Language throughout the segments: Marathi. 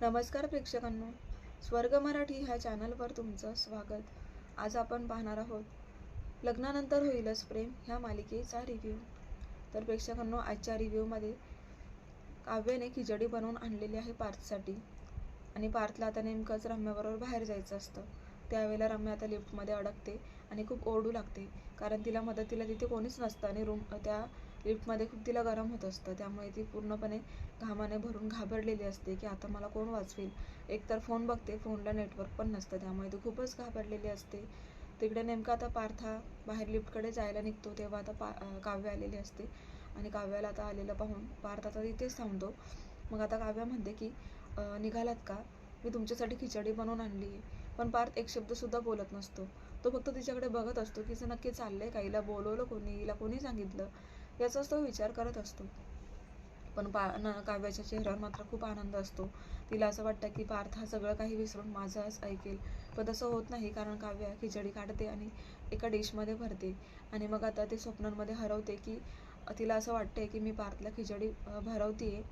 नमस्कार प्रेक्षकांनो. स्वर्ग मराठी ह्या चॅनलवर तुमचं स्वागत. आज आपण पाहणार आहोत लग्नानंतर होईलच प्रेम ह्या मालिकेचा रिव्ह्यू तर प्रेक्षकांनो आजच्या रिव्ह्यूमध्ये काव्याने खिचडी बनवून आणलेली आहे पार्थसाठी. आणि पार्थला आता नेमकंच रम्याबरोबर बाहेर जायचं असतं. त्यावेळेला रम्या आता लिफ्टमध्ये अडकते आणि खूप ओरडू लागते. कारण तिला मदतीला तिथे कोणीच नसतं आणि रूम त्या लिफ्टमध्ये खूप तिला गरम होत असतं. त्यामुळे ती पूर्णपणे घामाने भरून घाबरलेली असते की आता मला कोण वाचवेल? एकतर फोन बघते फोनला नेटवर्क पण नसतं. त्यामुळे ती खूपच घाबरलेली असते. तिकडे नेमका आता पार्था बाहेर लिफ्टकडे जायला निघतो तेव्हा आता पा काव्य आलेली असते. आणि काव्याला आता आलेलं पाहून पार्थ आता तिथेच थांबतो. मग आता काव्या म्हणते की निघालात का? मी तुमच्यासाठी खिचडी बनवून आणली आहे. पण पार्थ एक शब्दसुद्धा बोलत नसतो. तो फक्त तिच्याकडे बघत असतो की नक्की चाललंय का? हिला बोलवलं कोणी? हिला कोणी सांगितलं? याचाच तो विचार करत असतो. पण पा न काव्याच्या चेहऱ्यावर मात्र खूप आनंद असतो. तिला असं वाटतं की पार्थ हा सगळं काही विसरून माझंच ऐकेल. पण तसं होत नाही कारण काव्या खिचडी काढते आणि एका डिशमध्ये भरते. आणि मग आता ते स्वप्नांमध्ये हरवते की तिला असं वाटतंय की मी पार्थला खिचडी भरवते भरवतीये.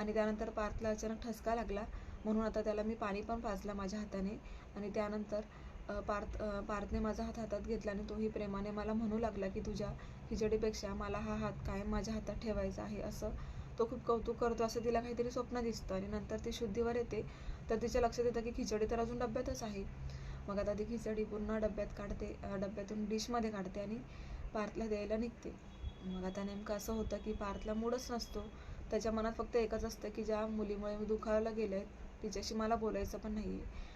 आणि त्यानंतर पार्थला अचानक ठसका लागला. म्हणून आता त्याला मी पाणी पण पाजलं माझ्या हाताने. आणि त्यानंतर पार्थ पार्थने माझा हात हातात घेतला आणि तोही प्रेमाने मला म्हणू लागला की तुझ्या खिचडीपेक्षा मला हा हात कायम माझ्या हातात ठेवायचा आहे असं तो खूप कौतुक करतो असं तिला काहीतरी स्वप्न दिसतं आणि नंतर ती शुद्धीवर येते. तर तिच्या लक्षात येतं की खिचडी तर अजून डब्यातच आहे. मग आता ती खिचडी पूर्ण डब्यात काढते डब्यातून डिशमध्ये काढते आणि पार्थला द्यायला निघते. मग आता नेमकं असं होतं की पार्थला मूडच नसतो. त्याच्या मनात फक्त एकच असतं की ज्या मुलीमुळे मी दुखावला गेले तिच्याशी मला बोलायचं पण नाही आहे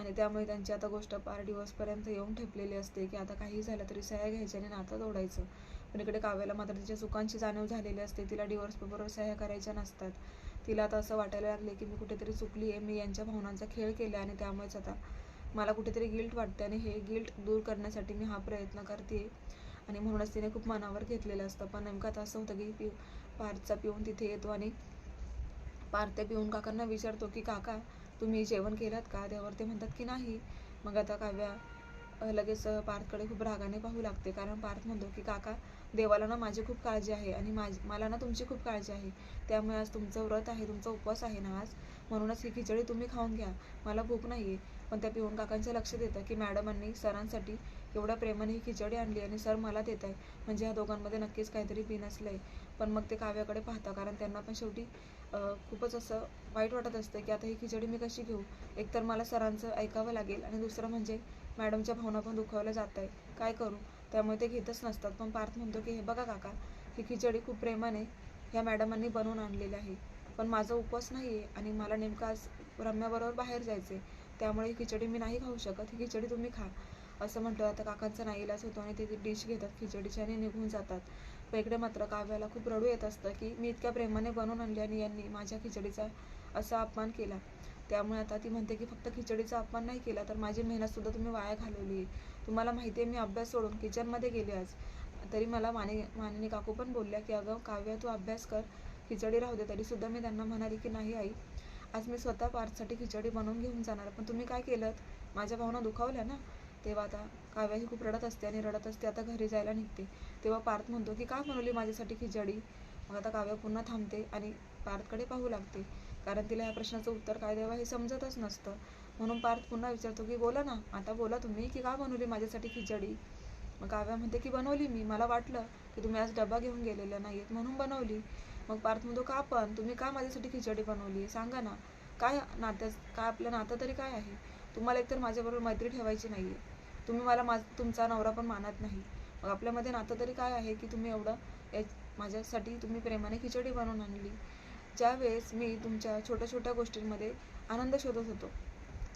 आणि त्यामुळे त्यांची आता गोष्ट पार दिवसपर्यंत येऊन ठेपलेली असते की आता काही झालं तरी सह्या घ्यायच्या आणि नातं तोडायचं. पण इकडे काव्याला मात्र तिच्या चुकांची जाणीव झालेली असते. तिला डिवोर्स पेपरवर सह्या करायच्या नसतात. तिला आता असं वाटायला लागले की मी कुठेतरी चुकली आहे. मी यांच्या भावनांचा खेळ केला आणि त्यामुळेच आता मला कुठेतरी गिल्ट वाटते आणि हे गिल्ट दूर करण्यासाठी मी हा प्रयत्न करते आणि म्हणूनच तिने खूप मनावर घेतलेलं असतं. पण नेमकं आता असं होतं की पिऊ पारचा पिऊन तिथे येतो आणि पार्थ पिऊन काकांना विचारतो की काका तुम्ही जेवण केलात का? त्यावर ते म्हणतात की नाही. मग आता काव्या लगेच पार्थकडे खूप रागाने पाहू लागते. कारण पार्थ म्हणतो की काका देवाला ना माझी खूप काळजी आहे आणि माझ मला ना तुमची खूप काळजी आहे. त्यामुळे आज तुमचं व्रत आहे तुमचा उपवास आहे ना आज. म्हणूनच ही खिचडी तुम्ही खाऊन घ्या. मला भूक नाही आहे पण त्या पिऊन काकांच्या लक्ष देतं की मॅडमांनी सरांसाठी एवढ्या प्रेमाने ही खिचडी आणली आणि सर मला देत आहे म्हणजे ह्या दोघांमध्ये नक्कीच काहीतरी बिन असलं आहे पण मग ते काव्याकडे पाहता कारण त्यांना पण शेवटी खूपच असं वाईट वाटत असतं की आता ही खिचडी मी कशी घेऊ? एकतर मला सरांचं ऐकावं लागेल आणि दुसरं म्हणजे मॅडमच्या भावना पण दुखावल्या जात आहे काय करू? त्यामुळे ते घेतच नसतात. पण पार्थ म्हणतो की हे बघा काका ही खिचडी खूप प्रेमाने ह्या मॅडमांनी बनवून आणलेली आहे. पण माझा उपवास नाही आहे आणि मला नेमकं आज रम्याबरोबर बाहेर जायचं आहे त्यामुळे ही खिचडी मी नाही खाऊ शकत. ही खिचडी तुम्ही खा. असं म्हटलं आता काकांचा नाही इलाज होतो आणि ते ती डिश घेतात खिचडीची आणि निघून जातात. पण इकडे मात्र काव्याला खूप रडू येत असतं की मी इतक्या प्रेमाने बनवून आणली आणि यांनी माझ्या खिचडीचा असा अपमान केला. त्यामुळे आता ती म्हणते की फक्त खिचडीचा अपमान नाही केला तर माझी मेहनतसुद्धा तुम्ही वाया घालवली. आहे तुम्हाला माहिती आहे मी अभ्यास सोडून किचनमध्ये गेले आज. तरी मला माने माननी काकू पण बोलल्या की अगं काव्या तू अभ्यास कर. खिचडी राहू दे. तरीसुद्धा मी त्यांना म्हणाली की नाही आई. आज मी स्वतः पार्थसाठी खिचडी बनवून घेऊन जाणार. पण तुम्ही काय केलं माझ्या भावना दुखावल्या ना. तेव्हा आता काव्या ही खूप रडत असते आणि रडत असते आता घरी जायला निघते. तेव्हा पार्थ म्हणतो की का बनवली माझ्यासाठी खिचडी? मग आता काव्या पुन्हा थांबते आणि पार्थकडे पाहू लागते. कारण तिला या प्रश्नाचं उत्तर काय द्यावं हे समजतच नसतं. म्हणून पार्थ पुन्हा विचारतो की बोला ना आता बोला तुम्ही की का बनवली माझ्यासाठी खिचडी? मग काव्या म्हणते की बनवली मी. मला वाटलं की तुम्ही आज डबा घेऊन गेलेल्या नाहीत म्हणून बनवली. मग पार्थ म्हणतो का पण? तुम्ही का माझ्यासाठी खिचडी बनवली? सांगा ना. काय नात्याच काय आपलं नातं तरी काय आहे? तुम्हाला एकतर माझ्याबरोबर मैत्री ठेवायची नाही आहे तुम्ही मला माझ तुमचा नवरा पण मानत नाही. मग आपल्यामध्ये नातं तरी काय आहे की तुम्ही एवढं या माझ्यासाठी तुम्ही प्रेमाने खिचडी बनवून आणली. ज्यावेळेस मी तुमच्या छोट्या छोट्या गोष्टींमध्ये आनंद शोधत होतो.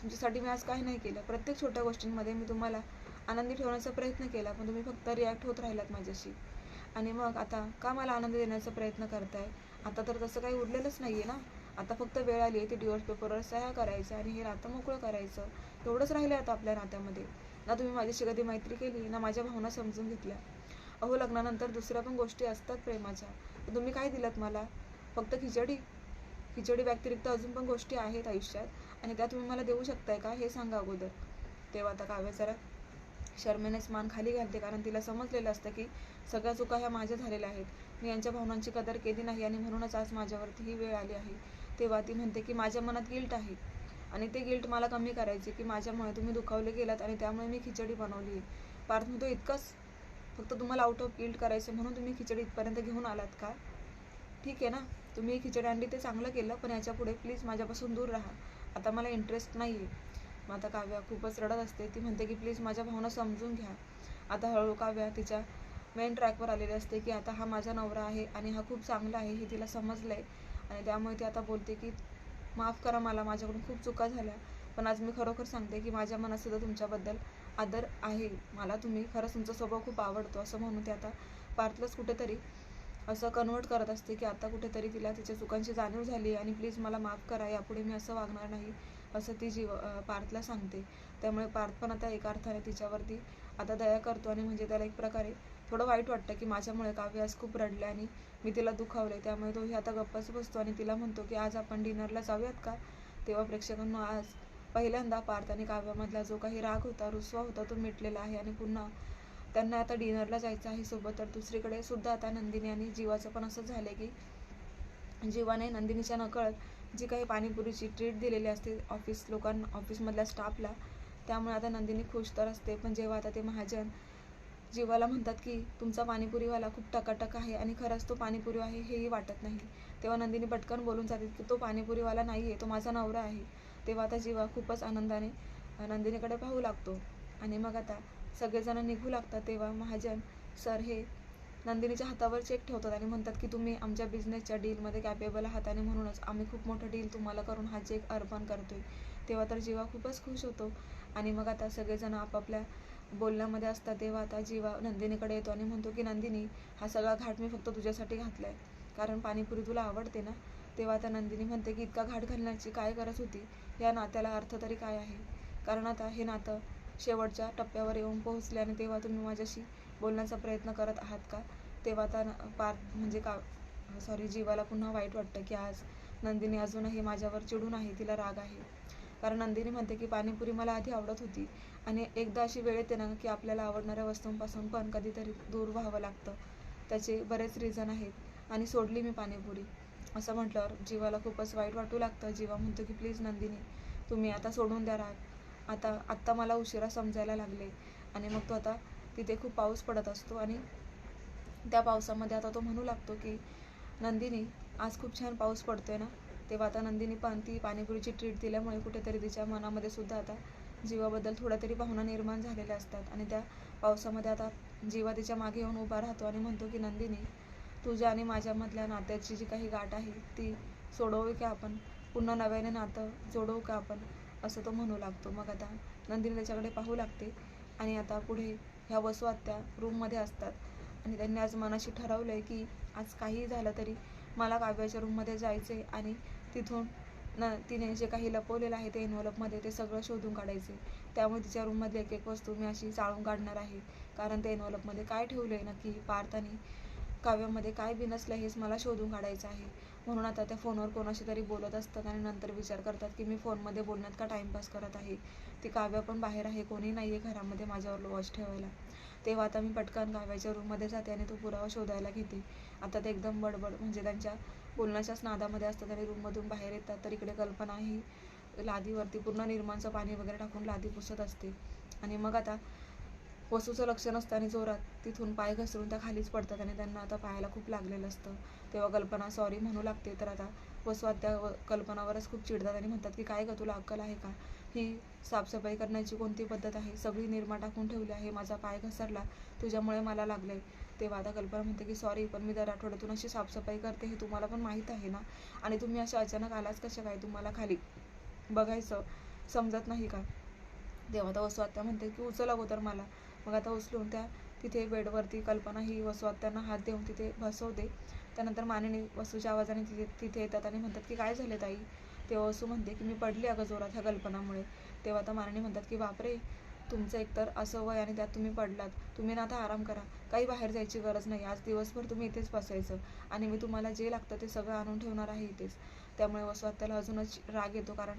तुमच्यासाठी मी आज काही नाही केलं. प्रत्येक छोट्या गोष्टींमध्ये मी तुम्हाला आनंदी ठेवण्याचा प्रयत्न केला पण तुम्ही फक्त रिॲक्ट होत राहिलात माझ्याशी. आणि मग आता का मला आनंद देण्याचा प्रयत्न करताय? आता तर तसं काही उरलेलंच नाही आहे ना? आता फक्त वेळ आली आहे ती डिवोर्स पेपरवर सह्या करायचं आणि हे नातं मोकळं करायचं. एवढंच राहिलं आता आपल्या नात्यामध्ये. ना तुम्ही माझ्याशी कधी मैत्री केली ना माझ्या भावना समजून घेतल्या. अहो लग्नानंतर दुसऱ्या पण गोष्टी असतात प्रेमाच्या. तुम्ही काय दिलात मला? फक्त खिचडी? खिचडी व्यतिरिक्त अजून पण गोष्टी आहेत आयुष्यात आणि त्या तुम्ही मला देऊ शकताय का हे सांगा अगोदर. तेव्हा आता काव्य जरा शर्मेनेच मान खाली घालते कारण तिला समजलेलं असतं की सगळ्या चुका ह्या माझ्या झालेल्या आहेत. मी यांच्या भावनांची कदर केली नाही आणि म्हणूनच आज माझ्यावरती ही वेळ आली आहे. तेव्हा ती म्हणते की माझ्या मनात गिल्ट आहे. आणि ते गिल्ट मला कमी करायचे की माझ्यामुळे तुम्ही दुखावले गेलात आणि त्यामुळे मी खिचडी बनवली आहे. पार्थ म्हणतो इतकंच फक्त तुम्हाला आउट ऑफ गिल्ट करायचं म्हणून तुम्ही खिचडी इथपर्यंत घेऊन आलात का? ठीक आहे ना? तुम्ही खिचडी आणली ते चांगलं केलं पण याच्यापुढे प्लीज माझ्यापासून दूर राहा. आता मला इंटरेस्ट नाही आहे मग आता काव्या खूपच रडत असते. ती म्हणते की प्लीज माझ्या भावना समजून घ्या. आता हळू काव्या तिच्या मेन ट्रॅकवर आलेली असते की आता हा माझा नवरा आहे आणि हा खूप चांगला आहे हे तिला समजलं आहे आणि त्यामुळे ती आता बोलते की माफ करा मला माझ्याकडून खूप चुका झाल्या. पण आज मी खरोखर सांगते की माझ्या मनात सुद्धा तुमच्याबद्दल आदर आहे. मला तुम्ही खरंच तुमचा स्वभाव खूप आवडतो असं म्हणून ते आता पार्थलाच कुठेतरी असं कन्वर्ट करत असते की आता कुठेतरी तिला तिच्या चुकांची जाणीव झाली आणि प्लीज मला माफ करा यापुढे मी असं वागणार नाही असं ती जीव पार्थला सांगते. त्यामुळे पार्थ पण आता एका अर्थाने तिच्यावरती आता दया करतो आणि म्हणजे त्याला एक प्रकारे थोडं वाईट वाटतं की माझ्यामुळे काव्य आज खूप रडले आणि मी तिला दुखावले त्यामुळे तोही आता गप्पच बसतो आणि तिला म्हणतो की आज आपण डिनरला जाऊयात का? तेव्हा प्रेक्षकांना आज पहिल्यांदा पार्थ आणि काव्यामधला जो काही राग होता रुसवा होता तो मिटलेला आहे आणि पुन्हा त्यांना आता डिनरला जायचं आहे सोबत. तर दुसरीकडे सुद्धा आता नंदिनी आणि जीवाचं पण असं झालं की जीवाने नंदिनीच्या नकळत जी काही पाणीपुरीची ट्रीट दिलेली असते ऑफिस लोकांना ऑफिसमधल्या स्टाफला त्यामुळे आता नंदिनी खुश तर असते. पण जेव्हा आता ते महाजन जीवाला म्हणतात की तुमचा पाणीपुरीवाला खूप टकाटक आहे आणि खरंच तो पाणीपुरी आहे हेही वाटत नाही. तेव्हा नंदिनी पटकन बोलून जाते की तो पाणीपुरीवाला नाही आहे तो माझा नवरा आहे. तेव्हा आता जीवा खूपच आनंदाने नंदिनीकडे पाहू लागतो. आणि मग आता सगळेजण निघू लागतात तेव्हा महाजन सर हे नंदिनीच्या हातावर चेक ठेवतात आणि म्हणतात की तुम्ही आमच्या बिझनेसच्या डीलमध्ये कॅपेबल आहात आणि म्हणूनच आम्ही खूप मोठं डील तुम्हाला करून हा चेक अर्पण करतोय. तेव्हा तर जीवा खूपच खुश होतो. आणि मग आता सगळेजण आपापल्या बोलण्यामध्ये असतात तेव्हा आता जीवा नंदिनीकडे येतो आणि म्हणतो की नंदिनी हा सगळा घाट मी फक्त तुझ्यासाठी घातला आहे कारण पाणीपुरी तुला आवडते ना? तेव्हा आता नंदिनी म्हणते की इतका घाट घालण्याची काय गरज होती? या नात्याला अर्थ तरी काय आहे? कारण आता हे नातं शेवटच्या टप्प्यावर येऊन पोहोचले आणि तेव्हा तुम्ही माझ्याशी बोलण्याचा प्रयत्न करत आहात का? तेव्हा आता न- पार म्हणजे का सॉरी जीवाला पुन्हा वाईट वाटतं की आज नंदिनी अजूनही माझ्यावर चिडून आहे तिला राग आहे. कारण नंदिनी म्हणते की पाणीपुरी मला आधी आवडत होती आणि एकदा अशी वेळ येते ना की आपल्याला आवडणाऱ्या वस्तूंपासून पण कधीतरी दूर व्हावं लागतं. त्याचे बरेच रिझन आहेत आणि सोडली मी पाणीपुरी. असं म्हटल्यावर जीवाला खूपच वाईट वाटू लागतं. जीवा म्हणतो की प्लीज नंदिनी तुम्ही आता सोडून द्या राग. आता आत्ता मला उशिरा समजायला लागले आणि मग तो आता तिथे खूप पाऊस पडत असतो आणि त्या पावसामध्ये आता तो म्हणू लागतो की नंदिनी आज खूप छान पाऊस पडतोय ना? तेव्हा आता नंदिनी पण ती पाणीपुरीची ट्रीट दिल्यामुळे कुठेतरी तिच्या मनामध्ये सुद्धा आता जीवाबद्दल थोड्या तरी भावना निर्माण झालेल्या असतात. आणि त्या पावसामध्ये आता जीवा तिच्यामागे येऊन उभा राहतो आणि म्हणतो की नंदिनी तुझ्या आणि माझ्यामधल्या नात्याची जी काही गाठ आहे ती सोडवू का आपण? पुन्हा नव्याने नातं जोडवू का आपण? असं तो म्हणू लागतो. मग आता नंदिनी त्याच्याकडे पाहू लागते आणि आता पुढे ह्या वसू आत्या रूममध्ये असतात. आणि त्यांनी आज मनाशी ठरवलं आहे की आज काहीही झालं तरी मला काव्याच्या रूममध्ये जायचं आहे आणि तिथून न तिने जे काही लपवलेलं आहे ते एनव्हलपमध्ये ते सगळं शोधून काढायचे. त्यामुळे तिच्या रूममधली एक एक वस्तू मी अशी चाळून काढणार आहे. कारण ते एनव्हलपमध्ये काय ठेवलं आहे नक्की पार्थाने काव्यामध्ये काय बिनसलं हेच मला शोधून काढायचं आहे. म्हणून आता त्या फोनवर कोणाशी तरी बोलत असतात आणि नंतर विचार करतात की मी फोनमध्ये बोलण्यात का टाईमपास करत आहे? ती काव्य पण बाहेर आहे कोणी नाही आहे घरामध्ये माझ्यावर वॉच ठेवायला. तेव्हा आता मी पटकन काव्याच्या रूममध्ये जाते आणि तो पुरावा शोधायला घेते. आता ते एकदम बडबड म्हणजे त्यांच्या बोलण्याच्याच नादामध्ये असतात आणि रूममधून बाहेर येतात. तर इकडे कल्पना ही लादीवरती पूर्ण निर्माणचं पाणी वगैरे टाकून लादी पुसत असते. आणि मग आता वसूचं लक्ष नसतं आणि जोरात तिथून पाय घसरून त्या खालीच पडतात आणि त्यांना आता पायाला खूप लागलेलं असतं. तेव्हा कल्पना सॉरी म्हणू लागते. तर आता वसू आत्या कल्पनावरच खूप चिडतात आणि म्हणतात की काय का तुला अक्कल आहे का? ही साफसफाई करण्याची कोणती पद्धत आहे? सगळी निर्मा टाकून ठेवली आहे माझा पाय घसरला तुझ्यामुळे मला लागले तेव्हा आता कल्पना म्हणते की सॉरी पण मी दर आठवड्यातून अशी साफसफाई करते हे तुम्हाला पण माहीत आहे ना? आणि तुम्ही अशा अचानक आलाच कशा काय? तुम्हाला खाली बघायचं समजत नाही का? तेव्हा आता वसू आत्या म्हणते की उचल अगोदर मला. मग आता उचलून त्या तिथे बेडवरती कल्पना ही वसू आत्यांना हात देऊन तिथे बसवते. त्यानंतर मानिनी वसूच्या आवाजाने तिथे तिथे येतात आणि म्हणतात की काय झाले ताई? तेव्हा वसू म्हणते की मी पडली अगं जोरात ह्या कल्पनामुळे. तेव्हा आता मानिनी म्हणतात की बापरे! तुमचं एकतर असं वय आणि त्यात तुम्ही पडलात. तुम्ही ना आता आराम करा. काही बाहेर जायची गरज नाही. आज दिवसभर तुम्ही इथेच बसायचं आणि मी तुम्हाला जे लागतं ते सगळं आणून ठेवणार आहे इथेच. त्यामुळे वसू आत्याला अजूनच राग येतो कारण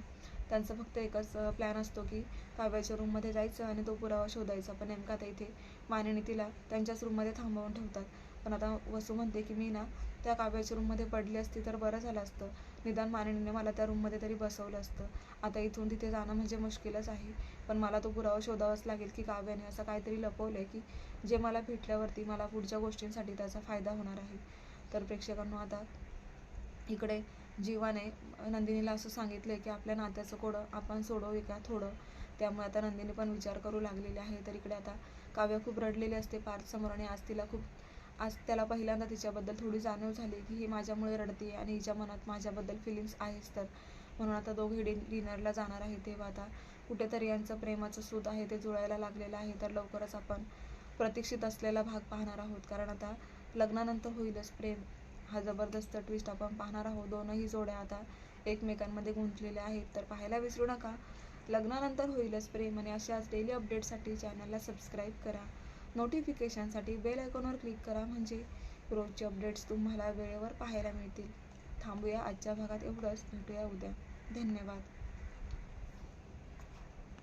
त्यांचा फक्त एकच प्लॅन असतो की काव्याच्या रूममध्ये जायचं आणि तो पुरावा शोधायचा. पण नेमका आता इथे मानिनी तिला त्यांच्याच रूममध्ये थांबवून ठेवतात. पण आता वसू म्हणते की मी ना त्या काव्याच्या रूममध्ये पडली असती तर बरं झालं असतं. निदान मानिनीने मला त्या रूममध्ये तरी बसवलं असतं. आता इथून तिथे जाणं म्हणजे मुश्किलच आहे. पण मला तो पुरावा शोधावाच लागेल की काव्याने असं काहीतरी लपवलं आहे की जे मला भेटल्यावरती मला पुढच्या गोष्टींसाठी त्याचा फायदा होणार आहे. तर प्रेक्षकांना आता इकडे जीवाने नंदिनीला असं सांगितलंय की आपल्या नात्याचं कोडं आपण सोडवू का थोडं? त्यामुळे आता नंदिनी पण विचार करू लागलेली आहे. तर इकडे आता काव्य खूप रडलेली असते पार्थसमोर आणि आज तिला खूप आज त्याला पहिल्यांदा तिच्याबद्दल थोडी जाणीव झाली की ही माझ्यामुळे रडते आणि हिच्या मनात माझ्याबद्दल फिलिंग्स आहेच तर. म्हणून आता दोघे डि डिनरला जाणार आहे तेव्हा आता. कुठेतरी यांचं प्रेमाचं सूत आहे ते जुळायला लागलेलं आहे. तर लवकरच आपण प्रतीक्षित असलेला भाग पाहणार आहोत. कारण आता लग्नानंतर होईलच प्रेम. हा जबरदस्त ट्विस्ट आपण पाहणार आहोत. दोनही जोड्या आता एकमेकांमध्ये गुंतलेल्या आहेत. तर पाहायला विसरू नका. लग्नानंतर होईलच प्रेम आणि अशाच डेली अपडेटसाठी चॅनलला सबस्क्राईब करा. नोटिफिकेशनसाठी बेल आयकॉनवर क्लिक करा म्हणजे रोजचे अपडेट्स तुम्हाला वेळेवर पाहायला मिळतील. थांबूया आजच्या भागात एवढंच. भेटूया उद्या. धन्यवाद.